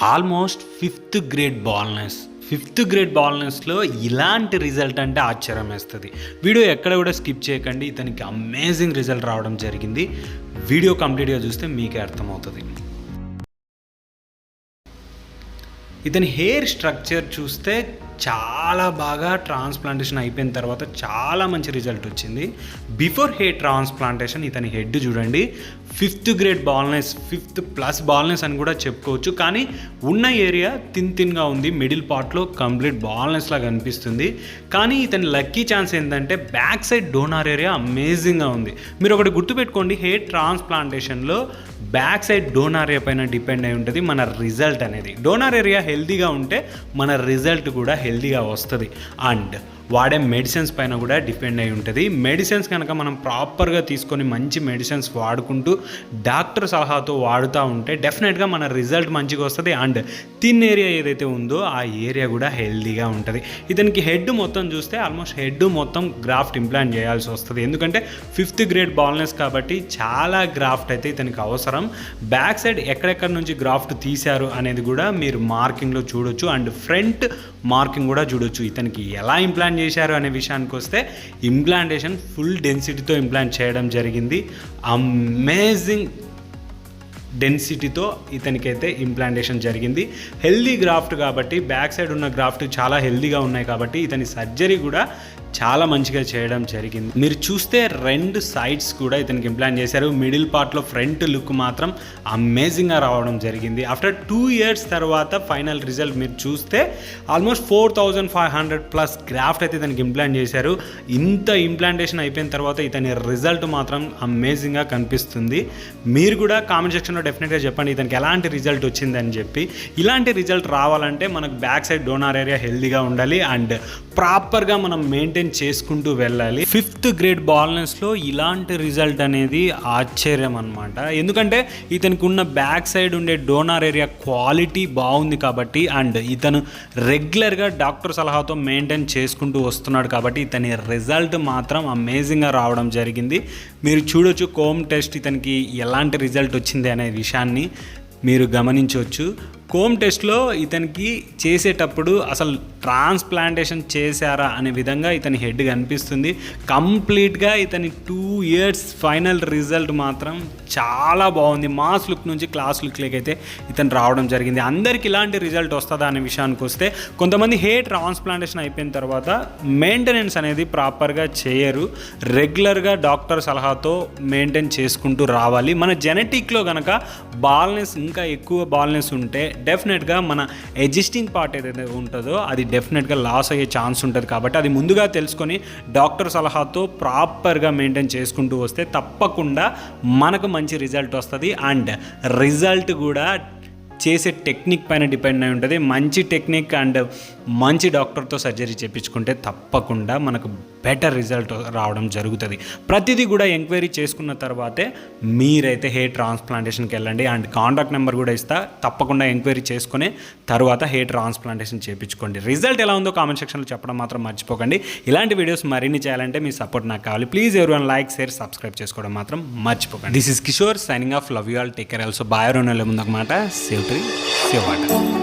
Almost fifth grade baldness. Fifth grade బాల్నెస్లో ఇలాంటి result అంటే ఆశ్చర్యం వేస్తుంది. వీడియో ఎక్కడ కూడా స్కిప్ చేయకండి. ఇతనికి అమేజింగ్ రిజల్ట్ రావడం జరిగింది. వీడియో కంప్లీట్గా చూస్తే మీకే అర్థమవుతుంది. ఇతని హెయిర్ స్ట్రక్చర్ చూస్తే చాలా బాగా ట్రాన్స్ప్లాంటేషన్ అయిపోయిన తర్వాత చాలా మంచి రిజల్ట్ వచ్చింది. బిఫోర్ హెయిర్ ట్రాన్స్ప్లాంటేషన్ ఇతని హెడ్ చూడండి. Fifth grade baldness fifth plus baldness అని కూడా చెప్పుకోవచ్చు. కానీ ఉన్న ఏరియా తిన్ తిన్గా ఉంది. మిడిల్ పార్ట్లో కంప్లీట్ బాల్నెస్ లాగా కానీ ఇతని లక్కీ ఛాన్స్ ఏంటంటే బ్యాక్ సైడ్ డోనార్ ఏరియా అమేజింగ్గా ఉంది. మీరు ఒకటి గుర్తుపెట్టుకోండి. హెయిర్ ట్రాన్స్ప్లాంటేషన్లో బ్యాక్ సైడ్ డోనార్ ఏరియా పైన డిపెండ్ అయి ఉంటుంది మన రిజల్ట్ అనేది. డోనార్ ఏరియా హెల్తీగా ఉంటే మన రిజల్ట్ కూడా హెల్తీగా వస్తుంది. అండ్ వాడే మెడిసిన్స్ పైన కూడా డిపెండ్ అయి ఉంటుంది. మెడిసిన్స్ కనుక మనం ప్రాపర్గా తీసుకొని మంచి మెడిసిన్స్ వాడుకుంటూ డాక్టర్ సలహాతో వాడుతూ ఉంటే డెఫినెట్గా మన రిజల్ట్ మంచిగా వస్తుంది. అండ్ తిన్ ఏరియా ఏదైతే ఉందో ఆ ఏరియా కూడా హెల్దీగా ఉంటుంది. ఇతనికి హెడ్ మొత్తం చూస్తే ఆల్మోస్ట్ హెడ్ మొత్తం గ్రాఫ్ట్ ఇంప్లాంట్ చేయాల్సి వస్తుంది. ఎందుకంటే ఫిఫ్త్ గ్రేడ్ బాల్నెస్ కాబట్టి చాలా గ్రాఫ్ట్ అయితే ఇతనికి అవసరం. బ్యాక్ సైడ్ ఎక్కడెక్కడ నుంచి గ్రాఫ్ట్ తీశారు అనేది కూడా మీరు మార్కింగ్లో చూడొచ్చు. అండ్ ఫ్రంట్ మార్కింగ్ కూడా చూడొచ్చు. ఇతనికి ఎలా ఇంప్లాంట్ చేశారు అనే విషయానికి వస్తే ఇంప్లాంటేషన్ ఫుల్ డెన్సిటీతో ఇంప్లాంట్ చేయడం జరిగింది. అమేజింగ్ డెన్సిటీతో ఇతనికైతే ఇంప్లాంటేషన్ జరిగింది. హెల్దీ గ్రాఫ్ట్ కాబట్టి బ్యాక్ సైడ్ ఉన్న గ్రాఫ్ట్ చాలా హెల్దీగా ఉన్నాయి కాబట్టి ఇతని సర్జరీ కూడా చాలా మంచిగా చేయడం జరిగింది. మీరు చూస్తే రెండు సైడ్స్ కూడా ఇతనికి ఇంప్లాంట్ చేశారు. మిడిల్ పార్ట్లో ఫ్రంట్ లుక్ మాత్రం అమేజింగ్గా రావడం జరిగింది. ఆఫ్టర్ టూ ఇయర్స్ తర్వాత ఫైనల్ రిజల్ట్ మీరు చూస్తే almost four thousand five hundred plus graft అయితే ఇతనికి ఇంప్లాంట్ చేశారు. ఇంత ఇంప్లాంటేషన్ అయిపోయిన తర్వాత ఇతని రిజల్ట్ మాత్రం అమేజింగ్గా కనిపిస్తుంది. మీరు కూడా కామెంట్ సెక్షన్లో డెఫినెట్గా చెప్పండి ఇతనికి ఎలాంటి రిజల్ట్ వచ్చిందని చెప్పి. ఇలాంటి రిజల్ట్ రావాలంటే మనకు బ్యాక్ సైడ్ డోనార్ ఏరియా హెల్దీగా ఉండాలి. అండ్ ప్రాపర్గా మనం మెయింటైన్ చేసుకుంటూ వెళ్ళాలి. ఫిఫ్త్ గ్రేడ్ బాల్నెస్లో ఇలాంటి రిజల్ట్ అనేది ఆశ్చర్యం అనమాట ఎందుకంటే ఇతనికి ఉన్న బ్యాక్ సైడ్ ఉండే డోనార్ ఏరియా క్వాలిటీ బాగుంది కాబట్టి అండ్ ఇతను రెగ్యులర్గా డాక్టర్ సలహాతో మెయింటైన్ చేసుకుంటూ వస్తున్నాడు కాబట్టి ఇతని రిజల్ట్ మాత్రం అమేజింగ్గా రావడం జరిగింది. మీరు చూడొచ్చు కోమ్ టెస్ట్ ఇతనికి ఎలాంటి రిజల్ట్ వచ్చింది అనే విషయాన్ని మీరు గమనించవచ్చు కోమ్ టెస్ట్లో ఇతనికి చేసేటప్పుడు అసలు ట్రాన్స్ప్లాంటేషన్ చేశారా అనే విధంగా ఇతని హెడ్ కనిపిస్తుంది. కంప్లీట్గా ఇతని టూ ఇయర్స్ ఫైనల్ రిజల్ట్ మాత్రం చాలా బాగుంది. మాస్ లుక్ నుంచి క్లాస్ లుక్లోకి అయితే ఇతను రావడం జరిగింది. అందరికి ఇలాంటి రిజల్ట్ వస్తుందా అనే విషయానికి వస్తే కొంతమంది హెయిర్ ట్రాన్స్ప్లాంటేషన్ అయిపోయిన తర్వాత మెయింటెనెన్స్ అనేది ప్రాపర్గా చేయరు. రెగ్యులర్గా డాక్టర్ సలహాతో మెయింటైన్ చేసుకుంటూ రావాలి. మన జెనెటిక్లో కనుక బాల్నెస్ ఇంకా ఎక్కువ బాల్నెస్ ఉంటే డెఫినెట్గా మన ఎగ్జిస్టింగ్ పార్ట్ ఏదైతే ఉంటుందో అది డెఫినెట్గా లాస్ అయ్యే ఛాన్స్ ఉంటుంది కాబట్టి అది ముందుగా తెలుసుకొని డాక్టర్ సలహాతో ప్రాపర్గా మెయింటైన్ చేసుకుంటూ వస్తే తప్పకుండా మనకు మంచి రిజల్ట్ వస్తుంది. అండ్ రిజల్ట్ కూడా చేసే టెక్నిక్ పైన డిపెండ్ అయి ఉంటుంది. మంచి టెక్నిక్ అండ్ మంచి డాక్టర్తో సర్జరీ చేయించుకుంటే తప్పకుండా మనకు బెటర్ రిజల్ట్ రావడం జరుగుతుంది. ప్రతిదీ కూడా ఎంక్వైరీ చేసుకున్న తర్వాతే మీరైతే హెయిర్ ట్రాన్స్ప్లాంటేషన్కి వెళ్ళండి. అండ్ కాంటాక్ట్ నెంబర్ కూడా ఇస్తా. తప్పకుండా ఎంక్వైరీ చేసుకుని తర్వాత హెయిర్ ట్రాన్స్ప్లాంటేషన్ చేయించుకోండి రిజల్ట్ ఎలా ఉందో కామెంట్ సెక్షన్లో చెప్పడం మాత్రం మర్చిపోకండి. ఇలాంటి వీడియోస్ మరిన్ని చేయాలంటే మీ సపోర్ట్ నాకు కావాలి. ప్లీజ్ ఎవరి వన్ లైక్ షేర్ సబ్స్క్రైబ్ చేసుకోవడం మాత్రం మర్చిపోకండి. This is Kishore signing off love you all take care also bye రోన్ ముందన్నమాట సేవ్ ట్రీ సేవ్ వాటర్